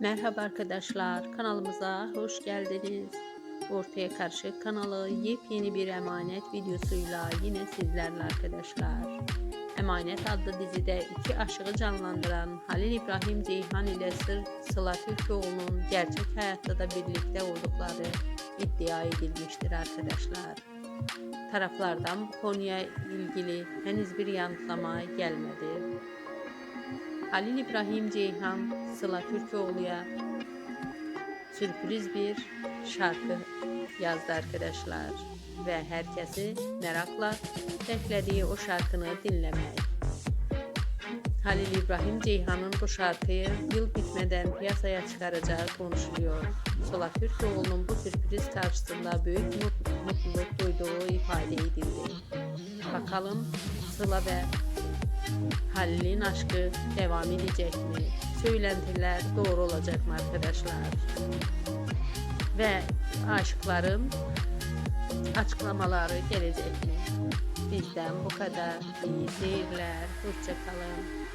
Merhaba arkadaşlar, kanalımıza hoş geldiniz. Ortaya Karşı kanalı yepyeni bir emanet videosuyla yine sizlerle arkadaşlar. Emanet adlı dizide iki aşığı canlandıran Halil İbrahim Ceyhan ile Sır Sıla Türkoğlu'nun gerçek hayatta da birlikte oldukları iddia edilmiştir arkadaşlar. Taraflardan bu konuya ilgili henüz bir yanıtlama gelmedi. Halil İbrahim Ceyhan Sıla Türkoğlu'ya sürpriz bir şarkı yazdı arkadaşlar ve herkesi merakla beklediği o şarkını dinlemek. Halil İbrahim Ceyhan'ın bu şarkıyı yıl bitmeden piyasaya çıkaracağı konuşuluyor. Sıla Türkoğlu'nun bu sürpriz karşısında büyük mut- mutluluk duyduğu ifade edildi. Bakalım Sıla ve Halil'in aşkı devam edecek mi? Söylentiler doğru olacak mı arkadaşlar? Ve aşıkların açıklamaları gelecek mi? Bizden bu kadar. İyi seyirler. Hoşçakalın.